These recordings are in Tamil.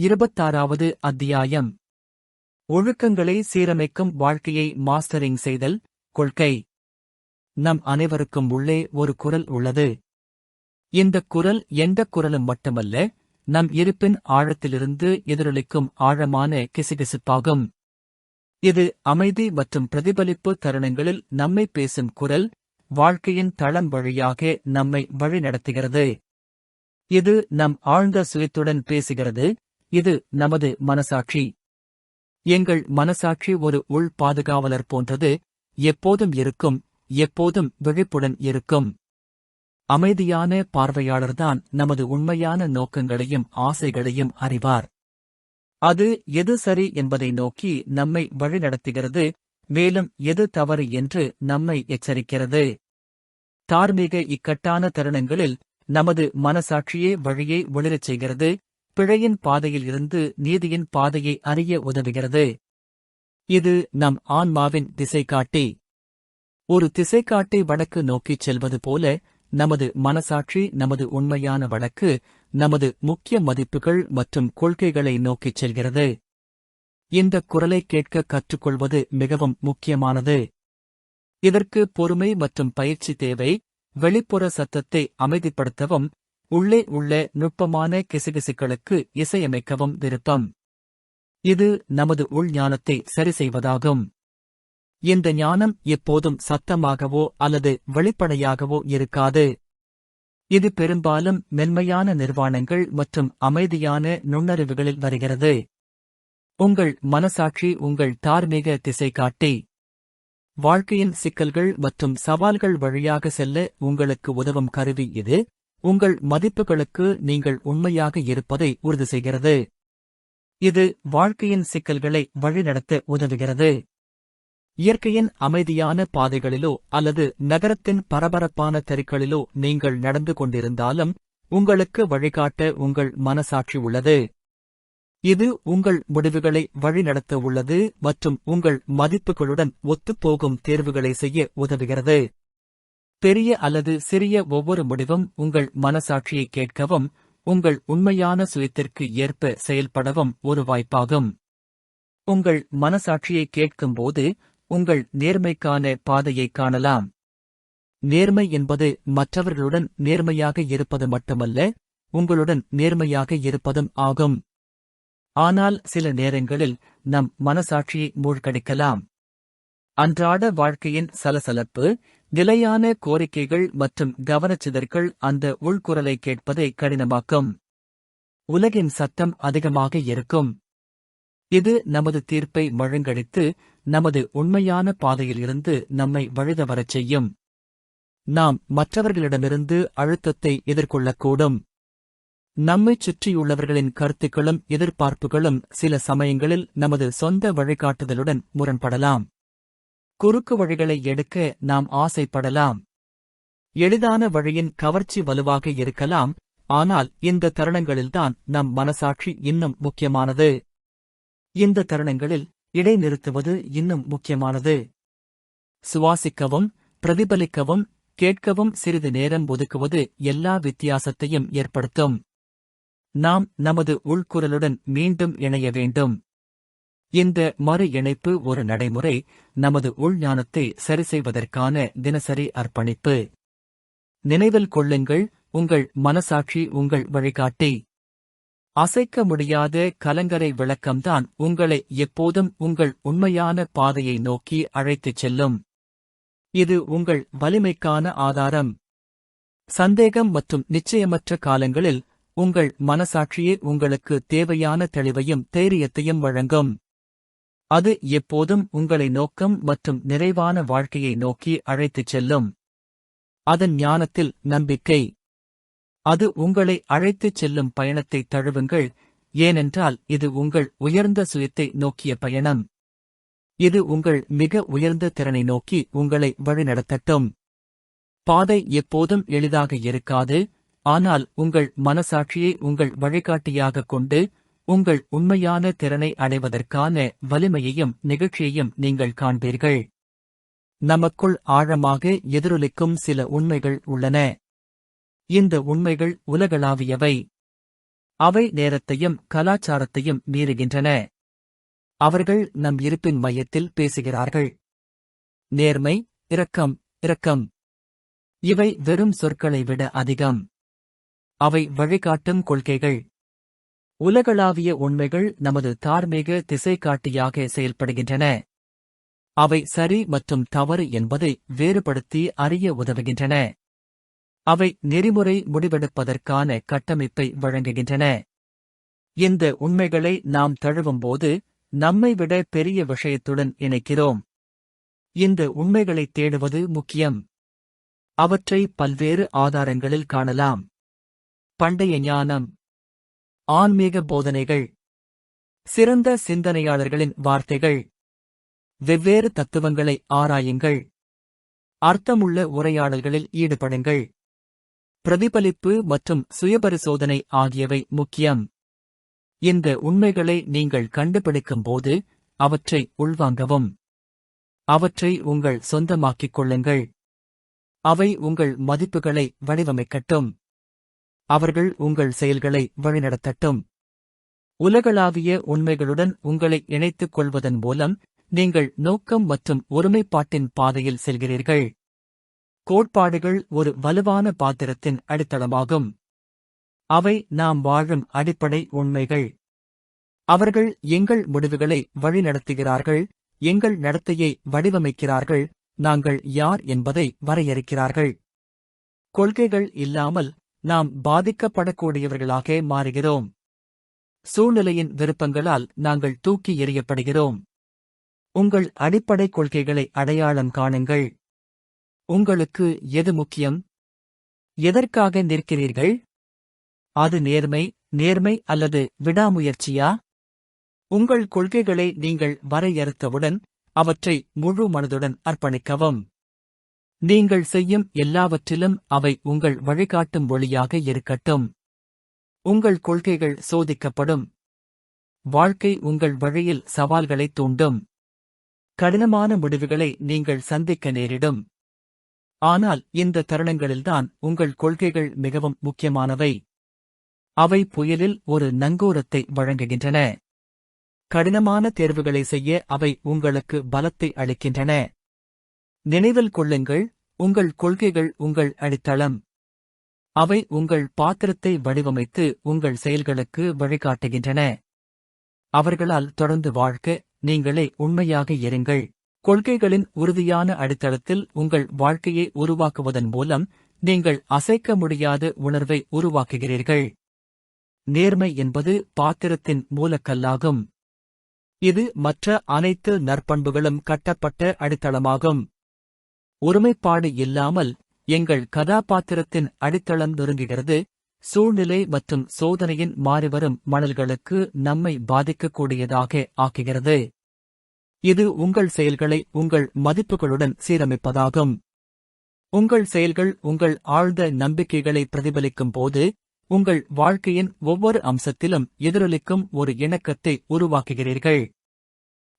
இருபத்தாறாவது அத்தியாயம். ஒழுக்கங்களை சீரமைக்கும் வாழ்க்கையை மாஸ்டரிங் செய்தல் கொள்கை. நம் அனைவருக்கும் உள்ளே ஒரு குரல் உள்ளது. இந்தக் குரல் எந்தக் குரலும் மட்டுமல்ல நம் இருப்பின் ஆழத்திலிருந்து எதிரொலிக்கும் ஆழமான கிசுகிசுப்பாகும். இது அமைதி மற்றும் பிரதிபலிப்பு தருணங்களில் நம்மை பேசும் குரல் வாழ்க்கையின் தளம் வழியாக நம்மை வழிநடத்துகிறது. இது நம் ஆழ்ந்த சுயத்துடன் பேசுகிறது இது நமது மனசாட்சி. எங்கள் மனசாட்சி ஒரு உள் பாதுகாவலர் போன்றது. எப்போதும் இருக்கும் எப்போதும் விழிப்புடன் இருக்கும். அமைதியான பார்வையாளர்தான் நமது உண்மையான நோக்கங்களையும் ஆசைகளையும் அறிவார். அது எது சரி என்பதை நோக்கி நம்மை வழிநடத்துகிறது மேலும் எது தவறு என்று நம்மை எச்சரிக்கிறது. தார்மீக இக்கட்டான தருணங்களில் நமது மனசாட்சியே வழியை ஒளிரச் செய்கிறது. பிழையின் பாதையில் இருந்து நீதியின் பாதையை அறிய உதவுகிறது. இது நம் ஆன்மாவின் திசைகாட்டி. ஒரு திசைகாட்டி வடக்கு நோக்கிச் செல்வது போல நமது மனசாட்சி நமது உண்மையான வழக்கு நமது முக்கிய மதிப்புகள் மற்றும் கொள்கைகளை நோக்கிச் செல்கிறது. இந்த குரலை கேட்க கற்றுக்கொள்வது மிகவும் முக்கியமானது. இதற்கு பொறுமை மற்றும் பயிற்சி தேவை. வெளிப்புற சத்தத்தை அமைதிப்படுத்தவும் உள்ளே உள்ள நுட்பமான கிசுகிசுக்களுக்கு இசையமைக்கவும் விருப்பம் இது நமது உள் ஞானத்தை சரி செய்வதாகும். இந்த ஞானம் எப்போதும் சத்தமாகவோ அல்லது வெளிப்படையாகவோ இருக்காது. இது பெரும்பாலும் மென்மையான நிர்வாணங்கள் மற்றும் அமைதியான நுண்ணறிவுகளில் வருகிறது. உங்கள் மனசாட்சி உங்கள் தார்மீக திசை காட்டி வாழ்க்கையின் சிக்கல்கள் மற்றும் சவால்கள் வழியாக செல்ல உங்களுக்கு உதவும் கருவி இது. உங்கள் மதிப்புகளுக்கு நீங்கள் உண்மையாக இருப்பதை உறுதி செய்கிறது. இது வாழ்க்கையின் சிக்கல்களை வழிநடத்த உதவுகிறது. இயற்கையின் அமைதியான பாதைகளிலோ அல்லது நகரத்தின் பரபரப்பான தெருக்களிலோ நீங்கள் நடந்து கொண்டிருந்தாலும் உங்களுக்கு வழிகாட்ட உங்கள் மனசாட்சி உள்ளது. இது உங்கள் முடிவுகளை வழிநடத்த உள்ளது மற்றும் உங்கள் மதிப்புகளுடன் ஒத்துப்போகும் தேர்வுகளை செய்ய உதவுகிறது. பெரிய அல்லது சிறிய ஒவ்வொரு முடிவும் உங்கள் மனசாட்சியை கேட்கவும் உங்கள் உண்மையான சுயத்திற்கு ஏற்ப செயல்படவும் ஒரு வாய்ப்பாகும். உங்கள் மனசாட்சியை கேட்கும்போது உங்கள் நேர்மைக்கான பாதையை காணலாம். நேர்மை என்பது மற்றவர்களுடன் நேர்மையாக இருப்பது மட்டுமல்ல உங்களுடன் நேர்மையாக இருப்பதும் ஆகும். ஆனால் சில நேரங்களில் நம் மனசாட்சியை மூழ்கடிக்கலாம். அன்றாட வாழ்க்கையின் சலசலப்பு நிலையான கோரிக்கைகள் மற்றும் கவனச்சிதற்கள் அந்த உள்குரலை கேட்பதை கடினமாக்கும். உலகின் சத்தம் அதிகமாக இருக்கும். இது நமது தீர்ப்பை மழுங்கடித்து நமது உண்மையான பாதையில் இருந்து நம்மை வழிதவரச் செய்யும். நாம் மற்றவர்களிடமிருந்து அழுத்தத்தை எதிர்கொள்ளக்கூடும். நம்மைச் சுற்றியுள்ளவர்களின் கருத்துக்களும் எதிர்பார்ப்புகளும் சில சமயங்களில் நமது சொந்த வழிகாட்டுதலுடன் முரண்படலாம். குறுக்கு வழிகளை எடுக்க நாம் ஆசைப்படலாம். எளிதான வழியின் கவர்ச்சி வலுவாக இருக்கலாம் ஆனால் இந்த தருணங்களில்தான் நம் மனசாட்சி இன்னும் முக்கியமானது. இந்த தருணங்களில் இடைநிறுத்துவது இன்னும் முக்கியமானது. சுவாசிக்கவும் பிரதிபலிக்கவும் கேட்கவும் சிறிது நேரம் ஒதுக்குவது எல்லா வித்தியாசத்தையும் ஏற்படுத்தும். நாம் நமது உள்குரலுடன் மீண்டும் இணைய வேண்டும். இந்த மறு இணைப்பு ஒரு நடைமுறை நமது உள்ஞானத்தை சரி செய்வதற்கான தினசரி அர்ப்பணிப்பு. நினைவில் கொள்ளுங்கள் உங்கள் மனசாட்சி உங்கள் வழிகாட்டி. அசைக்க முடியாத கலங்கரை விளக்கம்தான் உங்களை எப்போதும் உங்கள் உண்மையான பாதையை நோக்கி அழைத்துச் செல்லும். இது உங்கள் வலிமைக்கான ஆதாரம். சந்தேகம் மற்றும் நிச்சயமற்ற காலங்களில் உங்கள் மனசாட்சியே உங்களுக்கு தேவையான தெளிவையும் தைரியத்தையும் வழங்கும். அது எப்போதும் உங்களை நோக்கம் மற்றும் நிறைவான வாழ்க்கையை நோக்கி அழைத்துச் செல்லும். அதன் ஞானத்தில் நம்பிக்கை. அது உங்களை அழைத்துச் செல்லும் பயணத்தை தழுவுங்கள் ஏனென்றால் இது உங்கள் உயர்ந்த சுயத்தை நோக்கிய பயணம். இது உங்கள் மிக உயர்ந்த திறனை நோக்கி உங்களை வழிநடத்தட்டும். பாதை எப்போதும் எளிதாக இருக்காது ஆனால் உங்கள் மனசாட்சியை உங்கள் வழிகாட்டியாகக் கொண்டு உங்கள் உண்மையான திறனை அடைவதற்கான வலிமையையும் நிகழ்ச்சியையும் நீங்கள் காண்பீர்கள். நமக்குள் ஆழமாக எதிரொலிக்கும் சில உண்மைகள் உள்ளன. இந்த உண்மைகள் உலகளாவியவை. அவை நேரத்தையும் கலாச்சாரத்தையும் மீறுகின்றன. அவர்கள் நம் இருப்பின் மையத்தில் பேசுகிறார்கள். நேர்மை இரக்கம் இரக்கம். இவை வெறும் சொற்களை விட அதிகம். அவை வழிகாட்டும் கொள்கைகள். உலகளாவிய உண்மைகள் நமது தார்மீக திசைகாட்டியாக செயல்படுகின்றன. அவை சரி மற்றும் தவறு என்பதை வேறுபடுத்தி அறிய உதவுகின்றன. அவை நெறிமுறை முடிவெடுப்பதற்கான கட்டமைப்பை வழங்குகின்றன. இந்த உண்மைகளை நாம் தழுவும்போது நம்மை விட பெரிய விஷயத்துடன் இணைக்கிறோம். இந்த உண்மைகளை தேடுவது முக்கியம். அவற்றை பல்வேறு ஆதாரங்களில் காணலாம். பண்டைய ஞானம் ஆன்மீக போதனைகள் சிறந்த சிந்தனையாளர்களின் வார்த்தைகள் வெவ்வேறு தத்துவங்களை ஆராயுங்கள். அர்த்தமுள்ள உரையாடல்களில் ஈடுபடுங்கள். பிரதிபலிப்பு மற்றும் சுயபரிசோதனை ஆகியவை முக்கியம். இந்த உண்மைகளை நீங்கள் கண்டுபிடிக்கும் போது அவற்றை உள்வாங்கவும். அவற்றை உங்கள் சொந்தமாக்கிக் கொள்ளுங்கள். அவை உங்கள் மதிப்புகளை வடிவமைக்கட்டும். அவர்கள் உங்கள் செயல்களை வழிநடத்தட்டும். உலகளாவிய உண்மைகளுடன் உங்களை இணைத்துக் கொள்வதன் மூலம் நீங்கள் நோக்கம் மற்றும் ஒருமைப்பாட்டின் பாதையில் செல்கிறீர்கள். கோட்பாடுகள் ஒரு வலுவான பாத்திரத்தின் அடித்தளமாகும். அவை நாம் வாழும் அடிப்படை உண்மைகள். அவர்கள் எங்கள் முடிவுகளை வழிநடத்துகிறார்கள் எங்கள் நடத்தையை வடிவமைக்கிறார்கள் நாங்கள் யார் என்பதை வரையறுக்கிறார்கள். கொள்கைகள் இல்லாமல் நாம் பாதிக்கப்படக்கூடியவர்களாக மாறுகிறோம். சூழ்நிலையின் விருப்பங்களால் நாங்கள் தூக்கி எறியப்படுகிறோம். உங்கள் அடிப்படை கொள்கைகளை அடையாளம் காணுங்கள். உங்களுக்கு எது முக்கியம்? எதற்காக நிற்கிறீர்கள்? அது நேர்மை நேர்மை அல்லது விடாமுயற்சியா? உங்கள் கொள்கைகளை நீங்கள் வரையறுத்தவுடன் அவற்றை முழு மனதுடன் அர்ப்பணிக்கவும். நீங்கள் செய்யும் எல்லாவற்றிலும் அவை உங்கள் வழிகாட்டும் ஒளியாக இருக்கட்டும். உங்கள் கொள்கைகள் சோதிக்கப்படும். வாழ்க்கை உங்கள் வழியில் சவால்களை தூண்டும். கடினமான முடிவுகளை நீங்கள் சந்திக்க நேரிடும். ஆனால் இந்த தருணங்களில்தான் உங்கள் கொள்கைகள் மிகவும் முக்கியமானவை. அவை புயலில் ஒரு நங்கூரத்தை வழங்குகின்றன. கடினமான தேர்வுகளை செய்ய அவை உங்களுக்கு பலத்தை அளிக்கின்றன. நினைவில் கொள்ளுங்கள் உங்கள் கொள்கைகள் உங்கள் அடித்தளம். அவை உங்கள் பாத்திரத்தை வடிவமைத்து உங்கள் செயல்களுக்கு வழிகாட்டுகின்றன. அவர்களால் தொடர்ந்து வாழ்க்க நீங்களே உண்மையாக இருங்கள். கொள்கைகளின் உறுதியான அடித்தளத்தில் உங்கள் வாழ்க்கையை உருவாக்குவதன் மூலம் நீங்கள் அசைக்க முடியாத உணர்வை உருவாக்குகிறீர்கள். நேர்மை என்பது பாத்திரத்தின் மூலக்கல்லாகும். இது மற்ற அனைத்து நற்பண்புகளும் கட்டப்பட்ட அடித்தளமாகும். ஒருமைப்பாடு இல்லாமல் எங்கள் கதாபாத்திரத்தின் அடித்தளம் நொறுங்குகிறது சூழ்நிலை மற்றும் சோதனையின் மாறிவரும் மணல்களுக்கு நம்மை பாதிக்கக்கூடியதாக ஆக்குகிறது. இது உங்கள் செயல்களை உங்கள் மதிப்புகளுடன் சீரமைப்பதாகும். உங்கள் செயல்கள் உங்கள் ஆழ்ந்த நம்பிக்கைகளை பிரதிபலிக்கும் போது உங்கள் வாழ்க்கையின் ஒவ்வொரு அம்சத்திலும் எதிரொலிக்கும் ஒரு இணக்கத்தை உருவாக்குகிறீர்கள்.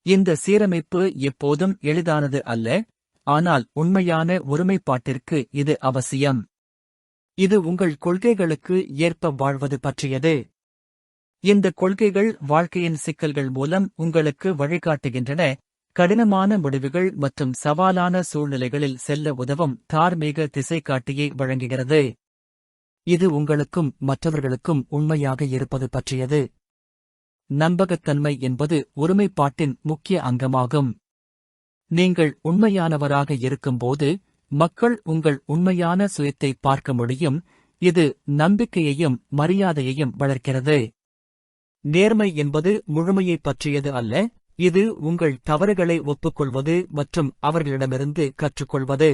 இந்த சீரமைப்பு எப்போதும் எளிதானது அல்ல. ஆனால் உண்மையான ஒருமைப்பாட்டிற்கு இது அவசியம். இது உங்கள் கொள்கைகளுக்கு ஏற்ப வாழ்வது பற்றியது. இந்த கொள்கைகள் வாழ்க்கையின் சிக்கல்கள் மூலம் உங்களுக்கு வழிகாட்டுகின்றன. கடினமான முடிவுகள் மற்றும் சவாலான சூழ்நிலைகளில் செல்ல உதவும் தார்மீக திசைக்காட்டியை வழங்குகிறது. இது உங்களுக்கும் மற்றவர்களுக்கும் உண்மையாக இருப்பது பற்றியது. நம்பகத்தன்மை என்பது ஒருமைப்பாட்டின் முக்கிய அங்கமாகும். நீங்கள் உண்மையானவராக இருக்கும்போது மக்கள் உங்கள் உண்மையான சுயத்தை பார்க்க முடியும். இது நம்பிக்கையையும் மரியாதையையும் வளர்க்கிறது. நேர்மை என்பது முழுமையைப் பற்றியது அல்ல. இது உங்கள் தவறுகளை ஒப்புக்கொள்வது மற்றும் அவர்களிடமிருந்து கற்றுக்கொள்வது.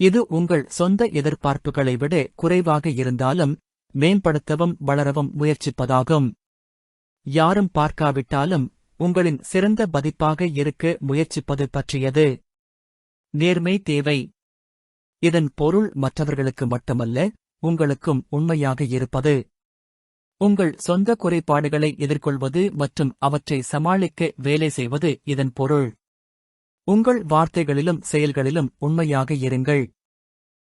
இது உங்கள் சொந்த எதிர்பார்ப்புகளை விட குறைவாக இருந்தாலும் மேம்படுத்தவும் வளரவும் முயற்சிப்பதாகும். யாரும் பார்க்காவிட்டாலும் உங்களின் சிறந்த பதிப்பாக இருக்க முயற்சிப்பது பற்றியது. நேர்மை தேவை. இதன் பொருள் மற்றவர்களுக்கு மட்டுமல்ல உங்களுக்கும் உண்மையாக இருப்பது. உங்கள் சொந்த குறைபாடுகளை எதிர்கொள்வது மற்றும் அவற்றை சமாளிக்க வேலை செய்வது இதன் பொருள். உங்கள் வார்த்தைகளிலும் செயல்களிலும் உண்மையாக இருங்கள்.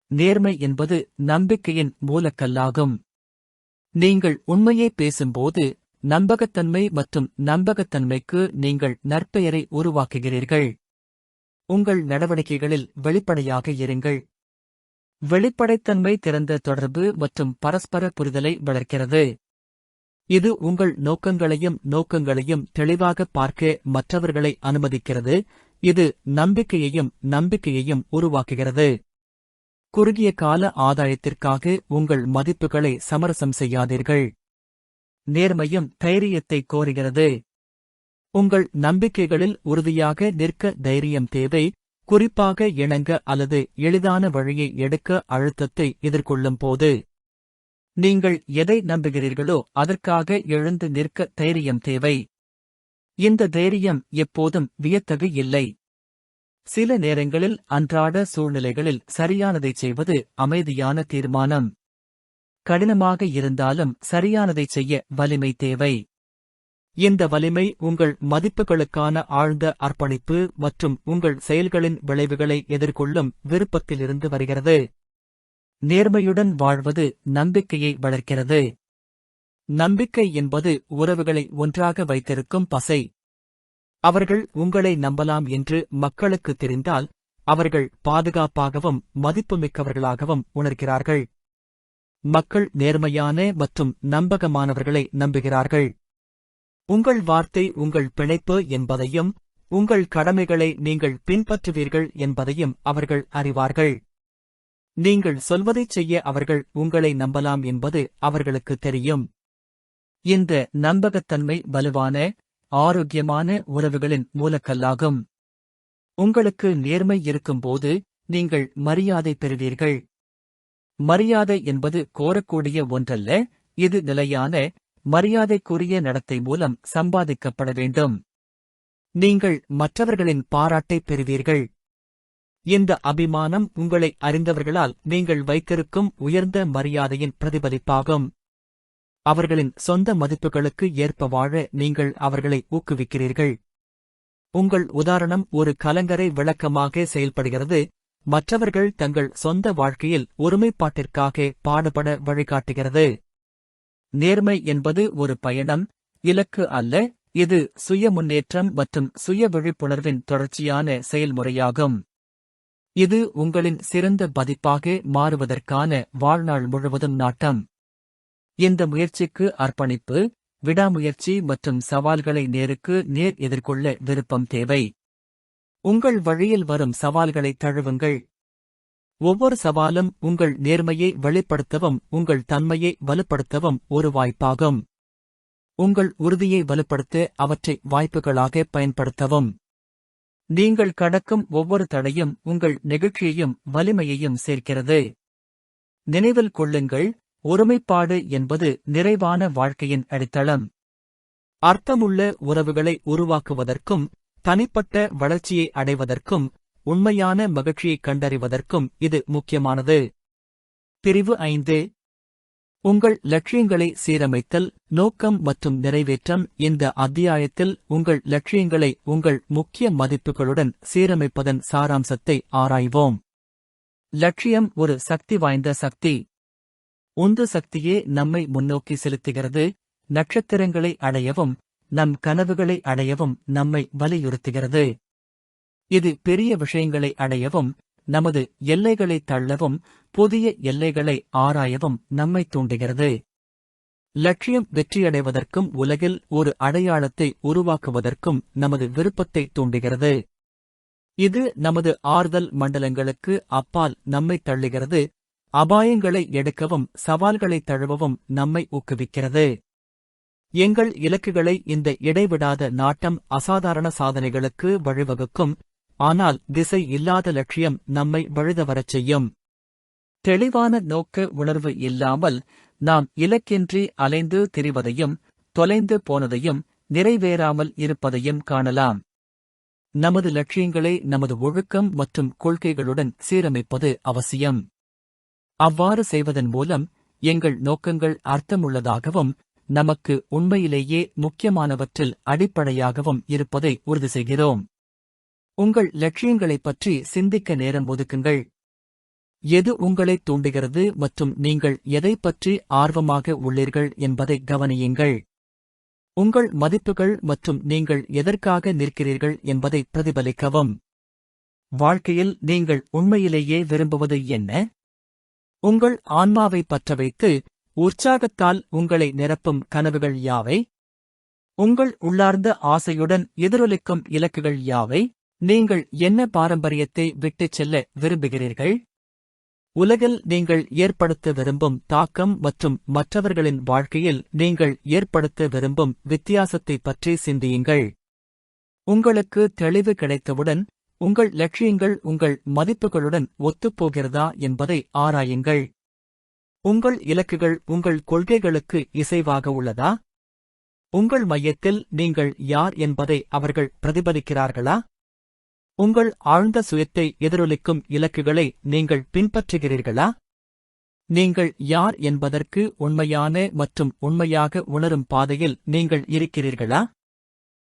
நேர்மை என்பது நம்பிக்கையின் மூலக்கல்லாகும். நீங்கள் உண்மையை பேசும்போது நம்பகத்தன்மை மற்றும் நம்பகத்தன்மைக்கு நீங்கள் நற்பெயரை உருவாக்குகிறீர்கள். உங்கள் நடவடிக்கைகளில் வெளிப்படையாக இருங்கள். வெளிப்படைத்தன்மை திறந்த தொடர்பு மற்றும் பரஸ்பர புரிதலை வளர்க்கிறது. இது உங்கள் நோக்கங்களையும் நோக்கங்களையும் தெளிவாக பார்க்க மற்றவர்களை அனுமதிக்கிறது. இது நம்பிக்கையையும் நம்பிக்கையையும் உருவாக்குகிறது. குறுகிய கால ஆதாயத்திற்காக உங்கள் மதிப்புகளை சமரசம் செய்யாதீர்கள். நேர்மையும் தைரியத்தை கோருகிறது. உங்கள் நம்பிக்கைகளில் உறுதியாக நிற்க தைரியம் தேவை குறிப்பாக இணங்க அல்லது எளிதான வழியை எடுக்க அழுத்தத்தை எதிர்கொள்ளும் போது. நீங்கள் எதை நம்புகிறீர்களோ அதற்காக எழுந்து நிற்க தைரியம் தேவை. இந்த தைரியம் எப்போதும் வியத்தகு இல்லை. சில நேரங்களில் அன்றாட சூழ்நிலைகளில் சரியானதைச் செய்வது அமைதியான தீர்மானம். கடினமாக இருந்தாலும் சரியானதைச் செய்ய வலிமை தேவை. இந்த வலிமை உங்கள் மதிப்புகளுக்கான ஆழ்ந்த அர்ப்பணிப்பு மற்றும் உங்கள் செயல்களின் விளைவுகளை எதிர்கொள்ளும் விருப்பத்திலிருந்து வருகிறது. நேர்மையுடன் வாழ்வது நம்பிக்கையை வளர்க்கிறது. நம்பிக்கை என்பது உறவுகளை ஒன்றாக வைத்திருக்கும் பசை. அவர்கள் உங்களை நம்பலாம் என்று மக்களுக்கு தெரிந்தால் அவர்கள் பாதுகாப்பாகவும் மதிப்புமிக்கவர்களாகவும் உணர்கிறார்கள். மக்கள் நேர்மையான மற்றும் நம்பகமானவர்களை நம்புகிறார்கள். உங்கள் வார்த்தை உங்கள் பிணைப்பு என்பதையும் உங்கள் கடமைகளை நீங்கள் பின்பற்றுவீர்கள் என்பதையும் அவர்கள் அறிவார்கள். நீங்கள் சொல்வதைச் செய்ய அவர்கள் உங்களை நம்பலாம் என்பது அவர்களுக்கு தெரியும். இந்த நம்பகத்தன்மை வலுவான ஆரோக்கியமான உறவுகளின் மூலக்கல்லாகும். உங்களுக்கு நேர்மை இருக்கும்போது நீங்கள் மரியாதை பெறுவீர்கள். மரியாதை என்பது கோரக்கூடிய ஒன்றல்ல இது நிலையான மரியாதைக்குரிய நடத்தை மூலம் சம்பாதிக்கப்பட வேண்டும். நீங்கள் மற்றவர்களின் பாராட்டை பெறுவீர்கள். இந்த அபிமானம் உங்களை அறிந்தவர்களால் நீங்கள் வைத்திருக்கும் உயர்ந்த மரியாதையின் பிரதிபலிப்பாகும். அவர்களின் சொந்த மதிப்புகளுக்கு ஏற்ப வாழ நீங்கள் அவர்களை ஊக்குவிக்கிறீர்கள். உங்கள் உதாரணம் ஒரு கலங்கரை விளக்கமாக செயல்படுகிறது. மற்றவர்கள் தங்கள் சொந்த வாழ்க்கையில் ஒருமைப்பாட்டிற்காக பாடுபட வழிகாட்டுகிறது. நேர்மை என்பது ஒரு பயணம் இலக்கு அல்ல இது சுய முன்னேற்றம் மற்றும் சுய விழிப்புணர்வின் தொடர்ச்சியான செயல்முறையாகும். இது உங்களின் சிறந்த பதிப்பாக மாறுவதற்கான வாழ்நாள் முழுவதும் நாட்டம். இந்த முயற்சிக்கு அர்ப்பணிப்பு விடாமுயற்சி மற்றும் சவால்களை நேருக்கு நேர் எதிர்கொள்ள விருப்பம் தேவை. உங்கள் வழியில் வரும் சவால்களை தழுவுங்கள். ஒவ்வொரு சவாலும் உங்கள் நேர்மையை வெளிப்படுத்தவும் உங்கள் தன்மையை வலுப்படுத்தவும் ஒரு வாய்ப்பாகும். உங்கள் உறுதியை வலுப்படுத்த அவற்றை வாய்ப்புகளாக பயன்படுத்தவும். நீங்கள் கடக்கும் ஒவ்வொரு தடையும் உங்கள் நெகிழ்ச்சியையும் வலிமையையும் சேர்க்கிறது. நினைவில் கொள்ளுங்கள் ஒருமைப்பாடு என்பது நிறைவான வாழ்க்கையின் அடித்தளம். அர்த்தமுள்ள உறவுகளை உருவாக்குவதற்கும் தனிப்பட்ட வளர்ச்சியை அடைவதற்கும் உண்மையான மகிழ்ச்சியைக் கண்டறிவதற்கும் இது முக்கியமானது. பிரிவு ஐந்து. உங்கள் லட்சியங்களை சீரமைத்தல் நோக்கம் மற்றும் நிறைவேற்றம் இந்த அத்தியாயத்தில் உங்கள் லட்சியங்களை உங்கள் முக்கிய மதிப்புகளுடன் சீரமைப்பதன் சாராம்சத்தை ஆராய்வோம். லட்சியம் ஒரு சக்தி வாய்ந்த சக்தி. உந்து சக்தியே நம்மை முன்னோக்கி செலுத்துகிறது நட்சத்திரங்களை அடையவும் நம் கனவுகளை அடையவும் நம்மை வலியுறுத்துகிறது. இது பெரிய விஷயங்களை அடையவும் நமது எல்லைகளை தள்ளவும் புதிய எல்லைகளை ஆராயவும் நம்மை தூண்டுகிறது. லட்சியம் வெற்றியடைவதற்கும் உலகில் ஒரு அடையாளத்தை உருவாக்குவதற்கும் நமது விருப்பத்தை தூண்டுகிறது. இது நமது ஆறுதல் மண்டலங்களுக்கு அப்பால் நம்மை தள்ளுகிறது. அபாயங்களை எடுக்கவும் சவால்களை தழுவவும் நம்மை ஊக்குவிக்கிறது. எங்கள் இலக்குகளை இந்த இடைவிடாத நாட்டம் அசாதாரண சாதனைகளுக்கு வழிவகுக்கும். ஆனால் திசை இல்லாத லட்சியம் நம்மை வழுதவரச் செய்யும். தெளிவான நோக்க உணர்வு இல்லாமல் நாம் இலக்கின்றி அலைந்து திரிவதையும் தொலைந்து போனதையும் நிறைவேறாமல் இருப்பதையும் காணலாம். நமது லட்சியங்களை நமது ஒழுக்கம் மற்றும் கொள்கைகளுடன் சீரமைப்பது அவசியம். அவ்வாறு செய்வதன் மூலம் எங்கள் நோக்கங்கள் அர்த்தமுள்ளதாகவும் நமக்கு உண்மையிலேயே முக்கியமானவற்றில் அடிப்படையாகவும் இருப்பதை உறுதி செய்கிறோம். உங்கள் லட்சியங்களைப் பற்றி சிந்திக்க நேரம் ஒதுக்குங்கள். எது உங்களை தூண்டுகிறது மற்றும் நீங்கள் எதைப் பற்றி ஆர்வமாக உள்ளீர்கள் என்பதை கவனியுங்கள். உங்கள் மதிப்புகள் மற்றும் நீங்கள் எதற்காக நிற்கிறீர்கள் என்பதை பிரதிபலிக்கவும். வாழ்க்கையில் நீங்கள் உண்மையிலேயே விரும்புவது என்ன? உங்கள் ஆன்மாவை பற்ற வைத்து உற்சாகத்தால் உங்களை நிரப்பும் கனவுகள் யாவை? உங்கள் உள்ளார்ந்த ஆசையுடன் எதிரொலிக்கும் இலக்குகள் யாவை? நீங்கள் என்ன பாரம்பரியத்தை விட்டுச் செல்ல விரும்புகிறீர்கள்? உலகில் நீங்கள் ஏற்படுத்த விரும்பும் தாக்கம் மற்றும் மற்றவர்களின் வாழ்க்கையில் நீங்கள் ஏற்படுத்த விரும்பும் வித்தியாசத்தை பற்றி சிந்தியுங்கள். உங்களுக்கு தெளிவு கிடைத்தவுடன் உங்கள் லட்சியங்கள் உங்கள் மதிப்புகளுடன் ஒத்துப்போகிறதா என்பதை ஆராயுங்கள். உங்கள் இலக்குகள் உங்கள் கொள்கைகளுக்கு இசைவாக உள்ளதா? உங்கள் மையத்தில் நீங்கள் யார் என்பதை அவர்கள் பிரதிபலிக்கிறார்களா? உங்கள் ஆழ்ந்த சுயத்தை எதிரொலிக்கும் இலக்குகளை நீங்கள் பின்பற்றுகிறீர்களா? நீங்கள் யார் என்பதற்கு உண்மையான மற்றும் உண்மையாக உணரும் பாதையில் நீங்கள் இருக்கிறீர்களா?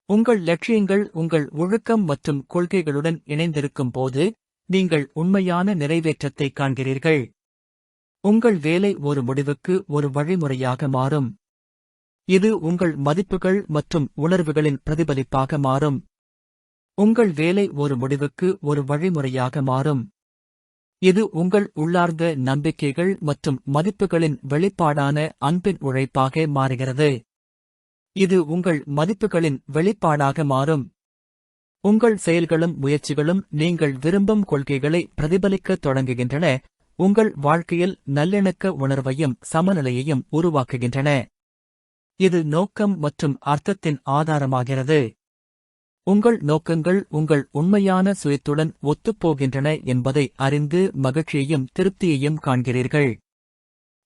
உங்கள் லட்சியங்கள் உங்கள் ஒழுக்கம் மற்றும் கொள்கைகளுடன் இணைந்திருக்கும் போது நீங்கள் உண்மையான நிறைவேற்றத்தை காண்கிறீர்கள். உங்கள் வேலை ஒரு முடிவுக்கு ஒரு வழிமுறையாக மாறும். இது உங்கள் மதிப்புகள் மற்றும் உணர்வுகளின் பிரதிபலிப்பாக மாறும். உங்கள் வேலை ஒரு முடிவுக்கு ஒரு வழிமுறையாக மாறும். இது உங்கள் உள்ளார்ந்த நம்பிக்கைகள் மற்றும் மதிப்புகளின் வெளிப்பாடான அன்பின் உழைப்பாக மாறுகிறது. இது உங்கள் மதிப்புகளின் வெளிப்பாடாக மாறும். உங்கள் செயல்களும் முயற்சிகளும் நீங்கள் விரும்பும் கொள்கைகளை பிரதிபலிக்கத் தொடங்குகின்றன. உங்கள் வாழ்க்கையில் நல்லிணக்க உணர்வையும் சமநிலையையும் உருவாக்குகின்றன. இது நோக்கம் மற்றும் அர்த்தத்தின் ஆதாரமாகிறது. உங்கள் நோக்கங்கள் உங்கள் உண்மையான சுயத்துடன் ஒத்துப்போகின்றன என்பதை அறிந்து மகிழ்ச்சியையும் திருப்தியையும் காண்கிறீர்கள்.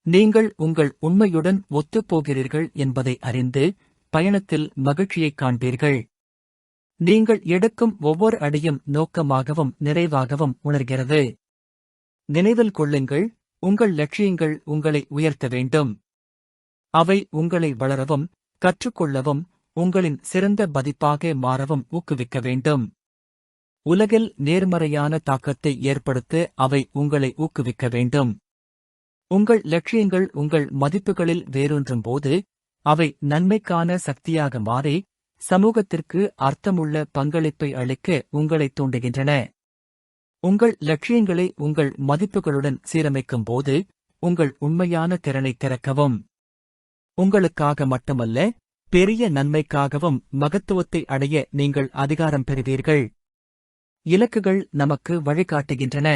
நீங்கள் உங்கள் உண்மையுடன் ஒத்துப்போகிறீர்கள் என்பதை அறிந்து பயணத்தில் மகிழ்ச்சியைக் காண்பீர்கள். நீங்கள் எடுக்கும் ஒவ்வொரு அடியும் நோக்கமாகவும் நிறைவாகவும் உணர்கிறது. நினைவில் கொள்ளுங்கள் உங்கள் லட்சியங்கள் உங்களை உயர்த்த வேண்டும். அவை உங்களை வளரவும் கற்றுக்கொள்ளவும் உங்களின் சிறந்த பதிப்பாக மாறவும் ஊக்குவிக்க வேண்டும். உலகில் நேர்மறையான தாக்கத்தை ஏற்படுத்த அவை உங்களை ஊக்குவிக்க வேண்டும். உங்கள் லட்சியங்கள் உங்கள் மதிப்புகளில் வேரூன்றும் போது அவை நன்மைக்கான சக்தியாக மாறி சமூகத்திற்கு அர்த்தமுள்ள பங்களிப்பை அளிக்க உங்களை தூண்டுகின்றன. உங்கள் லட்சியங்களை உங்கள் மதிப்புகளுடன் சீரமைக்கும் போது உங்கள் உண்மையான திறனை திறக்கவும். உங்களுக்காக மட்டுமல்ல பெரிய நன்மைக்காகவும் மகத்துவத்தை அடைய நீங்கள் அதிகாரம் பெறுவீர்கள். இலக்குகள் நமக்கு வழிகாட்டுகின்றன.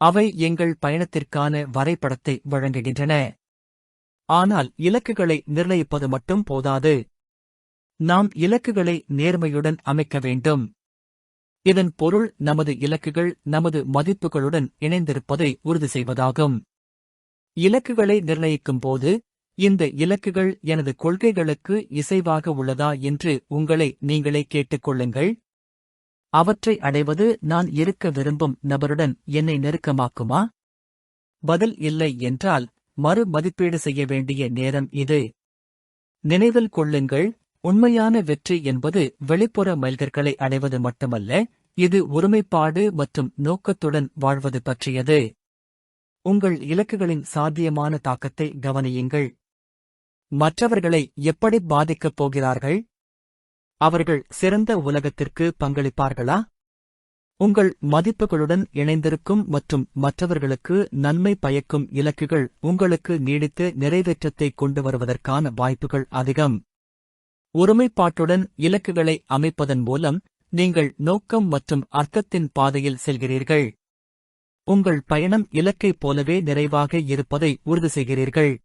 அவை எங்கள் பயணத்திற்கான வரைபடத்தை வழங்குகின்றன. ஆனால் இலக்குகளை நிர்ணயிப்பது மட்டும் போதாது. நாம் இலக்குகளை நேர்மையுடன் அமைக்க வேண்டும். இதன் பொருள் நமது இலக்குகள் நமது மதிப்புகளுடன் இணைந்திருப்பதை உறுதி செய்வதாகும். இலக்குகளை நிர்ணயிக்கும் போது இந்த இலக்குகள் எனது கொள்கைகளுக்கு இசைவாக உள்ளதா என்று உங்களை நீங்களே கேட்டுக்கொள்ளுங்கள். அவற்றை அடைவது நான் இருக்க விரும்பும் நபருடன் என்னை நெருக்கமாக்குமா? பதில் இல்லை என்றால் மறு மதிப்பீடு செய்ய வேண்டிய நேரம் இது. நினைவில் கொள்ளுங்கள் உண்மையான வெற்றி என்பது வெளிப்புற மைல்கற்களை அடைவது மட்டுமல்ல இது ஒருமைப்பாடு மற்றும் நோக்கத்துடன் வாழ்வது பற்றியது. உங்கள் இலக்குகளின் சாத்தியமான தாக்கத்தை கவனியுங்கள். மற்றவர்களை எப்படி பாதிக்கப் போகிறார்கள்? அவர்கள் சிறந்த உலகத்திற்கு பங்களிப்பார்களா? உங்கள் மதிப்புகளுடன் இணைந்திருக்கும் மற்றும் மற்றவர்களுக்கு நன்மை பயக்கும் இலக்குகள் உங்களுக்கு நீடித்து நிறைவேற்றத்தை கொண்டு வருவதற்கான வாய்ப்புகள் அதிகம். ஒருமைப்பாட்டுடன் இலக்குகளை அமைப்பதன் மூலம் நீங்கள் நோக்கம் மற்றும் அர்த்தத்தின் பாதையில் செல்கிறீர்கள். உங்கள் பயணம் இலக்கைப் போலவே நிறைவாக இருப்பதை உறுதி செய்கிறீர்கள்.